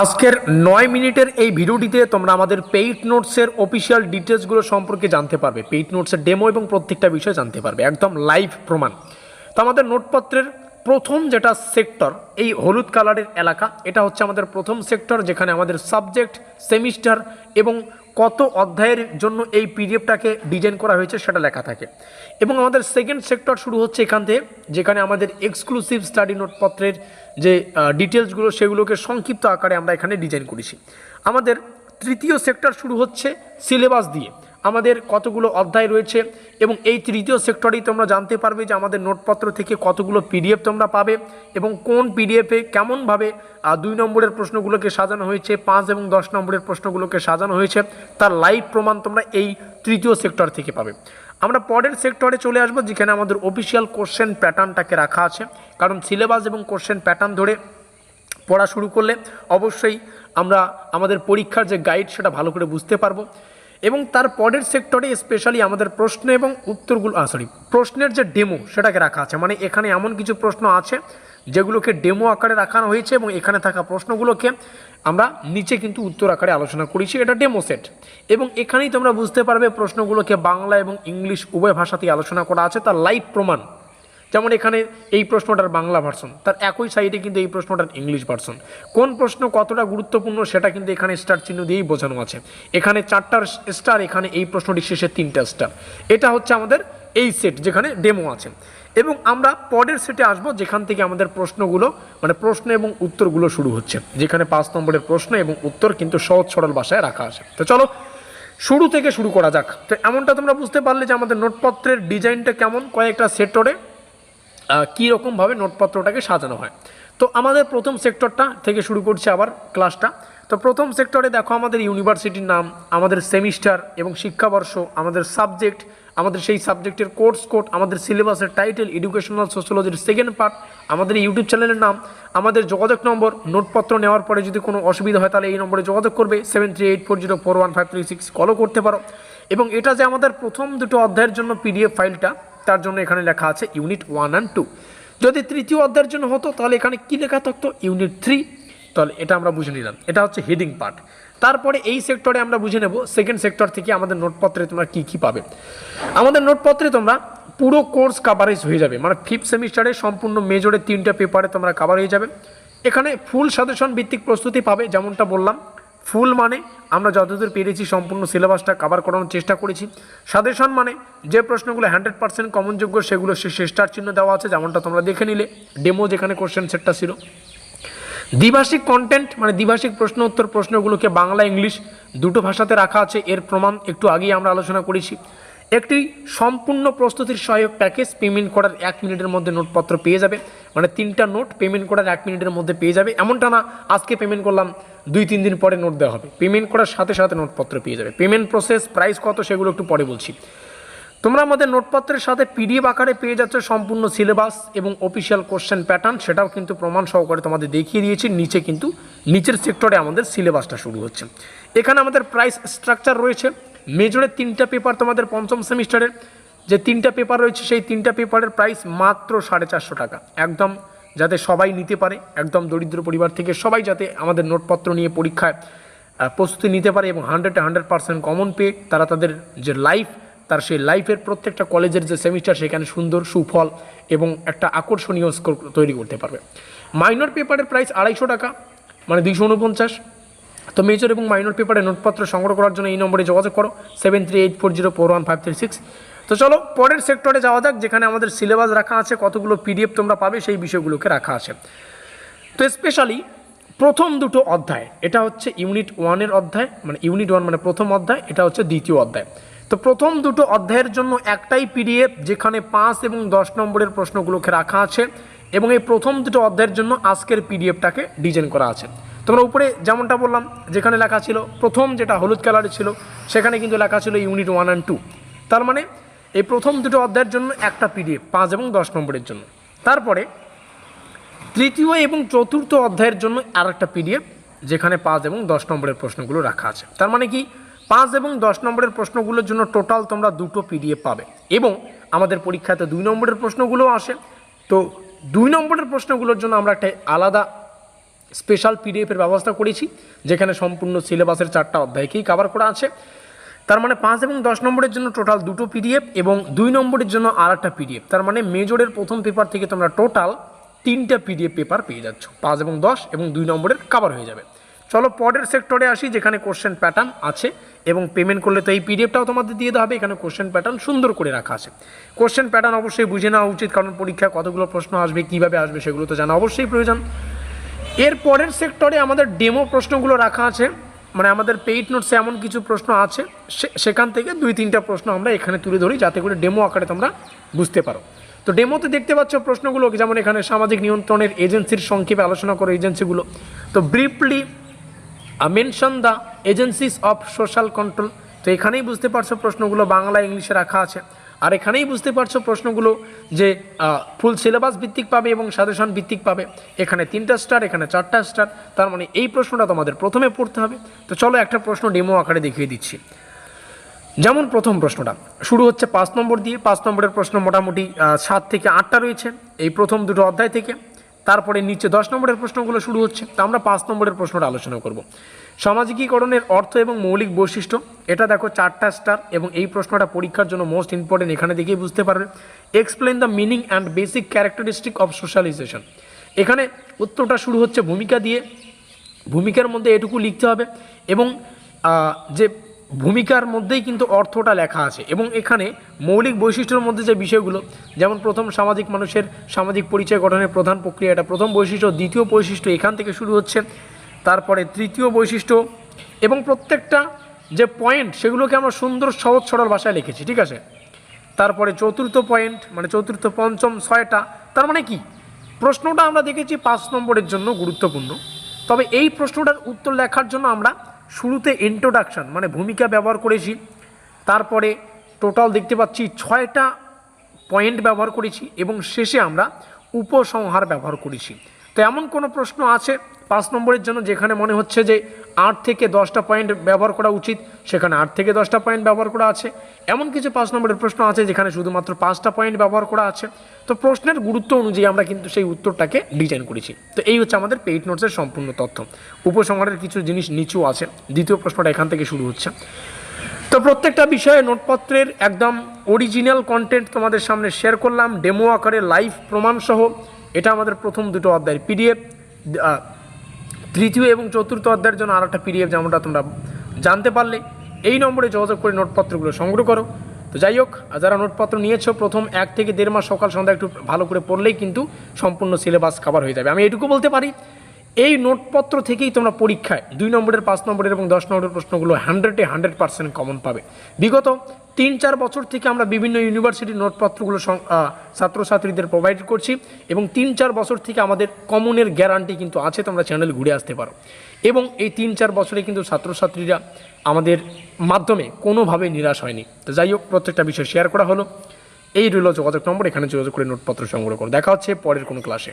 আজকের নয় মিনিটের এই ভিডিওটিতে তোমরা আমাদের পেইড নোটসের অফিসিয়াল ডিটেলসগুলো সম্পর্কে জানতে পারবে। পেইড নোটসের ডেমো এবং প্রত্যেকটা বিষয় জানতে পারবে। একদম লাইভ প্রমাণ। তো আমাদের নোটপত্রের প্রথম যেটা সেক্টর এই হলুদ কালারের এলাকা, এটা হচ্ছে আমাদের প্রথম সেক্টর যেখানে আমাদের সাবজেক্ট সেমিস্টার এবং কত অধ্যায়ের জন্য এই পিডিএফটাকে ডিজাইন করা হয়েছে সেটা লেখা থাকে। এবং আমাদের সেকেন্ড সেক্টর শুরু হচ্ছে এখান থেকে, যেখানে আমাদের এক্সক্লুসিভ স্টাডি নোটপত্রের যে ডিটেলসগুলো সেগুলোকে সংক্ষিপ্ত আকারে আমরা এখানে ডিজাইন করেছি। আমাদের তৃতীয় সেক্টর শুরু হচ্ছে সিলেবাস দিয়ে। আমাদের কতগুলো অধ্যায় রয়েছে এবং এই তৃতীয় সেক্টরেই তোমরা জানতে পারবে যে আমাদের নোটপত্র থেকে কতগুলো পিডিএফ তোমরা পাবে এবং কোন পিডিএফে কেমনভাবে দুই নম্বরের প্রশ্নগুলোকে সাজানো হয়েছে, পাঁচ এবং দশ নম্বরের প্রশ্নগুলোকে সাজানো হয়েছে, তার লাইভ প্রমাণ তোমরা এই তৃতীয় সেক্টর থেকে পাবে। আমরা পরের সেক্টরে চলে আসব, যেখানে আমাদের অফিসিয়াল কোশ্চেন প্যাটার্নটাকে রাখা আছে। কারণ সিলেবাস এবং কোশ্চেন প্যাটার্ন ধরে পড়া শুরু করলে অবশ্যই আমরা আমাদের পরীক্ষার যে গাইড সেটা ভালো করে বুঝতে পারব। এবং তার পরের সেক্টরে স্পেশালি আমাদের প্রশ্ন এবং উত্তরগুলো সরি প্রশ্নের যে ডেমো সেটাকে রাখা আছে। মানে এখানে এমন কিছু প্রশ্ন আছে যেগুলোকে ডেমো আকারে রাখানো হয়েছে এবং এখানে থাকা প্রশ্নগুলোকে আমরা নিচে কিন্তু উত্তর আকারে আলোচনা করেছি। এটা ডেমো সেট এবং এখানেই তোমরা বুঝতে পারবে প্রশ্নগুলোকে বাংলা এবং ইংলিশ উভয় ভাষাতেই আলোচনা করা আছে। তার লাইভ প্রমাণ। যেমন এখানে এই প্রশ্নটার বাংলা ভার্সন তার একই সাইডে কিন্তু এই প্রশ্নটার ইংলিশ ভার্সন কোন প্রশ্ন কতটা গুরুত্বপূর্ণ সেটা কিন্তু এখানে স্টার চিহ্ন দিয়েই বোঝানো আছে। এখানে চারটার স্টার এখানে এই প্রশ্নটি শেষে তিনটা স্টার এটা হচ্ছে আমাদের এই সেট যেখানে ডেমো আছে। এবং আমরা পরের সেটে আসব যেখান থেকে আমাদের প্রশ্নগুলো মানে প্রশ্ন এবং উত্তরগুলো শুরু হচ্ছে। যেখানে পাঁচ নম্বরের প্রশ্ন এবং উত্তর কিন্তু সহজ সরল ভাষায় রাখা আছে। তো চলো, শুরু থেকে শুরু করা যাক। তো এমনটা তোমরা বুঝতে পারলে যে আমাদের নোটপত্রের ডিজাইনটা কেমন, কয়েকটা সেক্টরে কী রকমভাবে নোটপত্রটাকে সাজানো হয়। তো আমাদের প্রথম সেক্টরটা থেকে শুরু করছি আবার ক্লাসটা। তো প্রথম সেক্টরে দেখো আমাদের ইউনিভার্সিটির নাম, আমাদের সেমিস্টার এবং শিক্ষাবর্ষ, আমাদের সাবজেক্ট, আমাদের সেই সাবজেক্টের কোর্স কোড, আমাদের সিলেবাসের টাইটেল এডুকেশনাল সোশ্যোলজির সেকেন্ড পার্ট আমাদের ইউটিউব চ্যানেলের নাম, আমাদের যোগাযোগ নম্বর, নোটপত্র নেওয়ার পরে যদি কোনো অসুবিধা হয় তাহলে এই নম্বরে যোগাযোগ করবে seven three eight four zero four one five three six কলও করতে পারো। এবং এটা যে আমাদের প্রথম দুটো অধ্যায়ের জন্য পিডিএফ ফাইলটা তার জন্য এখানে লেখা আছে ইউনিট ওয়ান অ্যান্ড টু। যদি তৃতীয় অধ্যায়ের জন্য হতো, তাহলে এখানে কী লেখা থাকতো? Unit three. তাহলে এটা আমরা বুঝে নিলাম। এটা হচ্ছে হেডিং পার্ট। তারপরে এই সেক্টরে আমরা বুঝে নেব, সেকেন্ড সেক্টর থেকে আমাদের নোটপত্রে তোমরা কী কী পাবে। আমাদের নোটপত্রে তোমরা পুরো কোর্স কাভারেজ হয়ে যাবে। মানে ফিফথ সেমিস্টারে সম্পূর্ণ মেজরে তিনটা পেপারে তোমরা কাভার হয়ে যাবে। এখানে ফুল সাজেশন ভিত্তিক প্রস্তুতি পাবে, যেমনটা বললাম। ফুল মানে আমরা যতদূর পেরেছি সম্পূর্ণ সিলেবাসটা কভার করানোর চেষ্টা করেছি। সাজেশন মানে যে প্রশ্নগুলো হান্ড্রেড পার্সেন্ট কমনযোগ্য সেগুলো সে শ্রেষ্ঠার চিহ্ন দেওয়া আছে, যেমনটা তোমরা দেখে নিলে। ডেমো যেখানে কোশ্চেন সেটটা ছিল। দ্বিভাষিক কন্টেন্ট মানে দ্বিভাষিক প্রশ্ন উত্তর প্রশ্নগুলোকে বাংলা, ইংলিশ দুটো ভাষাতে রাখা আছে। এর প্রমাণ একটু আগেই আমরা আলোচনা করেছি। একটি সম্পূর্ণ প্রস্তুতির সহায়ক প্যাকেজ পেমেন্ট করার এক মিনিটের মধ্যে নোটপত্র পেয়ে যাবে। মানে তিনটা নোট পেমেন্ট করার এক মিনিটের মধ্যে পেয়ে যাবে। এমনটা না, আজকে পেমেন্ট করলাম, দুই, তিন দিন পরে নোট দেওয়া হবে। পেমেন্ট করার সাথে সাথে নোটপত্র পেয়ে যাবে। পেমেন্ট প্রসেস প্রাইস কত সেগুলো একটু পরে বলছি। তোমরা আমাদের নোটপত্রের সাথে পিডিএফ আকারে পেয়ে যাচ্ছ সম্পূর্ণ সিলেবাস এবং অফিসিয়াল কোশ্চেন প্যাটার্ন সেটাও কিন্তু প্রমাণ সহকারে তোমাদের দেখিয়ে দিয়েছি। নিচে কিন্তু, নিচের সেক্টরে আমাদের সিলেবাসটা শুরু হচ্ছে। এখানে আমাদের প্রাইস স্ট্রাকচার রয়েছে। মেজরের তিনটা পেপার তোমাদের পঞ্চম সেমিস্টারের, যে তিনটা পেপার রয়েছে সেই তিনটা পেপারের প্রাইস মাত্র সাড়ে চারশো টাকা। একদম যাতে সবাই নিতে পারে, একদম দরিদ্র পরিবার থেকে সবাই যাতে আমাদের নোটপত্র নিয়ে পরীক্ষায় প্রস্তুতি নিতে পারে এবং হান্ড্রেড হান্ড্রেড পার্সেন্ট কমন পেয়ে তারা তাদের যে লাইফ তার সেই লাইফের প্রত্যেকটা কলেজের যে সেমিস্টার সেখানে সুন্দর সুফল এবং একটা আকর্ষণীয় স্কোর তৈরি করতে পারবে। মাইনর পেপারের প্রাইস আড়াইশো টাকা মানে দুইশো উনপঞ্চাশ। তো মেজর এবং মাইনর পেপারে নোটপত্র সংগ্রহ করার জন্য এই নম্বরে যোগাযোগ করো seven three eight four zero four one five three six তো চলো, পরের সেক্টরে যাওয়া যাক, যেখানে আমাদের সিলেবাস রাখা আছে, কতগুলো পিডিএফ তোমরা পাবে, সেই বিষয়গুলোকে রাখা আছে। তো স্পেশালি প্রথম দুটো অধ্যায়, এটা হচ্ছে ইউনিট ওয়ানের অধ্যায় মানে ইউনিট ওয়ান মানে প্রথম অধ্যায়, এটা হচ্ছে দ্বিতীয় অধ্যায়। তো প্রথম দুটো অধ্যায়ের জন্য একটাই পিডিএফ যেখানে পাঁচ এবং দশ নম্বরের প্রশ্নগুলোকে রাখা আছে, এবং এই প্রথম দুটো অধ্যায়ের জন্য আজকের পিডিএফটাকে ডিজাইন করা আছে। তোমরা উপরে যেমনটা বললাম, যেখানে লেখা ছিল, প্রথম যেটা হলুদ কালারে ছিল, সেখানে কিন্তু লেখা ছিল ইউনিট ওয়ান অ্যান্ড টু তার মানে এই প্রথম দুটো অধ্যায়ের জন্য একটা পিডিএফ পাঁচ এবং দশ নম্বরের জন্য। তারপরে, তৃতীয় এবং চতুর্থ অধ্যায়ের জন্য আর একটা পিডিএফ যেখানে পাঁচ এবং দশ নম্বরের প্রশ্নগুলো রাখা আছে। তার মানে কি, পাঁচ এবং দশ নম্বরের প্রশ্নগুলোর জন্য টোটাল তোমরা দুটো পিডিএফ পাবে। এবং আমাদের পরীক্ষাতে দুই নম্বরের প্রশ্নগুলোও আসে। তো দুই নম্বরের প্রশ্নগুলোর জন্য আমরা একটা আলাদা স্পেশাল পিডিএফের ব্যবস্থা করেছি, যেখানে সম্পূর্ণ সিলেবাসের চারটা অধ্যায়কেই কভার করা আছে। তার মানে পাঁচ এবং দশ নম্বরের জন্য টোটাল দুটো পিডিএফ এবং দুই নম্বরের জন্য আর একটা পিডিএফ তার মানে মেজরের প্রথম পেপার থেকে তোমরা টোটাল তিনটা পিডিএফ পেপার পেয়ে যাচ্ছ। পাঁচ এবং দশ এবং দুই নম্বরের কভার হয়ে যাবে। চলো পরের সেক্টরে আসি, যেখানে কোশ্চেন প্যাটার্ন আছে এবং পেমেন্ট করলে তো এই পিডিএফটাও তোমাদের দিয়ে দেওয়া হবে, এখানে কোশ্চেন প্যাটার্ন সুন্দর করে রাখা আছে। কোশ্চেন প্যাটার্ন অবশ্যই বুঝে নেওয়া উচিত, কারণ পরীক্ষায় কতগুলো প্রশ্ন আসবে, কীভাবে আসবে সেগুলো তো জানা অবশ্যই প্রয়োজন। এর পরের সেক্টরে আমাদের ডেমো প্রশ্নগুলো রাখা আছে। মানে আমাদের পেইড নোটসে এমন কিছু প্রশ্ন আছে। সেখান থেকে দুই তিনটা প্রশ্ন আমরা এখানে তুলে ধরি, যাতে করে ডেমো আকারে তোমরা বুঝতে পারো। তো ডেমোতে দেখতে পাচ্ছ প্রশ্নগুলো যেমন এখানে সামাজিক নিয়ন্ত্রণের এজেন্সির সংক্ষেপে আলোচনা করো এজেন্সিগুলো তো briefly mention the agencies of social control তো এখানেই বুঝতে পারছ প্রশ্নগুলো বাংলা, ইংলিশে রাখা আছে। আর এখানেই বুঝতে পারছ প্রশ্নগুলো যে ফুল সিলেবাস ভিত্তিক পাবে এবং সাজেশন ভিত্তিক পাবে। এখানে তিনটা স্টার এখানে চারটা স্টার তার মানে এই প্রশ্নটা তোমাদের প্রথমে পড়তে হবে। তো চলো একটা প্রশ্ন ডেমো আকারে দেখিয়ে দিচ্ছি। যেমন প্রথম প্রশ্নটা, শুরু হচ্ছে পাঁচ নম্বর দিয়ে। পাঁচ নম্বরের প্রশ্ন মোটামুটি সাত থেকে আটটা রয়েছে। এই প্রথম দুটো অধ্যায় থেকে। তারপরে নিচে দশ নম্বরের প্রশ্নগুলো শুরু হচ্ছে। তো আমরা পাঁচ নম্বরের প্রশ্নটা আলোচনা করব। সামাজিকীকরণের অর্থ এবং মৌলিক বৈশিষ্ট্য? এটা দেখো চারটা স্টার এবং এই প্রশ্নটা পরীক্ষার জন্য মোস্ট ইম্পর্টেন্ট এখানে দেখেই বুঝতে পারবে। Explain the meaning and basic characteristic of socialization এখানে উত্তরটা শুরু হচ্ছে ভূমিকা দিয়ে। ভূমিকার মধ্যে এটুকু লিখতে হবে এবং যে ভূমিকার মধ্যেই কিন্তু অর্থটা লেখা আছে এবং এখানে মৌলিক বৈশিষ্ট্যের মধ্যে যে বিষয়গুলো, যেমন প্রথম সামাজিক মানুষের সামাজিক পরিচয় গঠনের প্রধান প্রক্রিয়া এটা প্রথম বৈশিষ্ট্য, দ্বিতীয় বৈশিষ্ট্য এখান থেকে শুরু হচ্ছে। তারপরে তৃতীয় বৈশিষ্ট্য এবং প্রত্যেকটা যে পয়েন্ট সেগুলোকে আমরা সুন্দর সহজ সরল ভাষায় লিখেছি, ঠিক আছে? তারপরে চতুর্থ পয়েন্ট মানে চতুর্থ পঞ্চম ছয়টা, তার মানে কি? প্রশ্নটা আমরা দেখেছি পাঁচ নম্বরের জন্য গুরুত্বপূর্ণ। তবে এই প্রশ্নটার উত্তর লেখার জন্য আমরা শুরুতে ইন্ট্রোডাকশন মানে ভূমিকা ব্যবহার করেছি। তারপরে টোটাল দেখতে পাচ্ছি ছয়টা পয়েন্ট ব্যবহার করেছি এবং শেষে আমরা উপসংহার ব্যবহার করেছি। তো এমন কোনো প্রশ্ন আছে পাঁচ নম্বরের জন্য যেখানে মনে হচ্ছে যে আট থেকে দশটা পয়েন্ট ব্যবহার করা উচিত? সেখানে আট থেকে দশটা পয়েন্ট ব্যবহার করা আছে। এমন কিছু পাঁচ নম্বরের প্রশ্ন আছে যেখানে শুধুমাত্র পাঁচটা পয়েন্ট ব্যবহার করা আছে। তো প্রশ্নের গুরুত্ব অনুযায়ী আমরা কিন্তু সেই উত্তরটাকে ডিজাইন করেছি। তো এই হচ্ছে আমাদের পেইড নোটসের সম্পূর্ণ তথ্য। উপসংহারের কিছু জিনিস নিচু আছে। দ্বিতীয় প্রশ্নটা এখান থেকে শুরু হচ্ছে। তো প্রত্যেকটা বিষয়ে নোটপত্রের একদম অরিজিনাল কন্টেন্ট তোমাদের সামনে শেয়ার করলাম। ডেমো আকারে লাইভ প্রমাণসহ এটা আমাদের প্রথম দুটো অধ্যায় পিডিএফ তৃতীয় এবং চতুর্থ অধ্যায়ের জন্য আর একটা পিডিএফ যেমনটা তোমরা জানতে পারলে। এই নম্বরে যোগাযোগ করে নোটপত্রগুলো সংগ্রহ করো। তো যাই হোক যারা নোটপত্র নিয়েছো, প্রথম এক থেকে দেড় মাস সকাল সন্ধ্যা একটু ভালো করে পড়লেই কিন্তু সম্পূর্ণ সিলেবাস কভার হয়ে যাবে। আমি এটুকু বলতে পারি, এই নোটপত্র থেকেই তোমরা পরীক্ষায়, দুই নম্বরের, পাঁচ নম্বরের এবং দশ নম্বরের প্রশ্নগুলো হান্ড্রেডে হান্ড্রেড পার্সেন্ট কমন পাবে। বিগত তিন চার বছর থেকে আমরা বিভিন্ন ইউনিভার্সিটির নোটপত্রগুলো ছাত্রছাত্রীদের প্রোভাইড করছি এবং তিন চার বছর থেকে আমাদের কমনের গ্যারান্টি কিন্তু আছে, তোমরা চ্যানেল ঘুরে আসতে পারো। এবং এই তিন চার বছরে কিন্তু ছাত্রছাত্রীরা আমাদের মাধ্যমে কোনোভাবে নিরাশ হয়নি। তো যাই হোক, প্রত্যেকটা বিষয় শেয়ার করা হলো। এই রইল যোগাযোগ নম্বর, এখানে যোগাযোগ করে নোটপত্র সংগ্রহ করো। দেখা হচ্ছে পরের কোনো ক্লাসে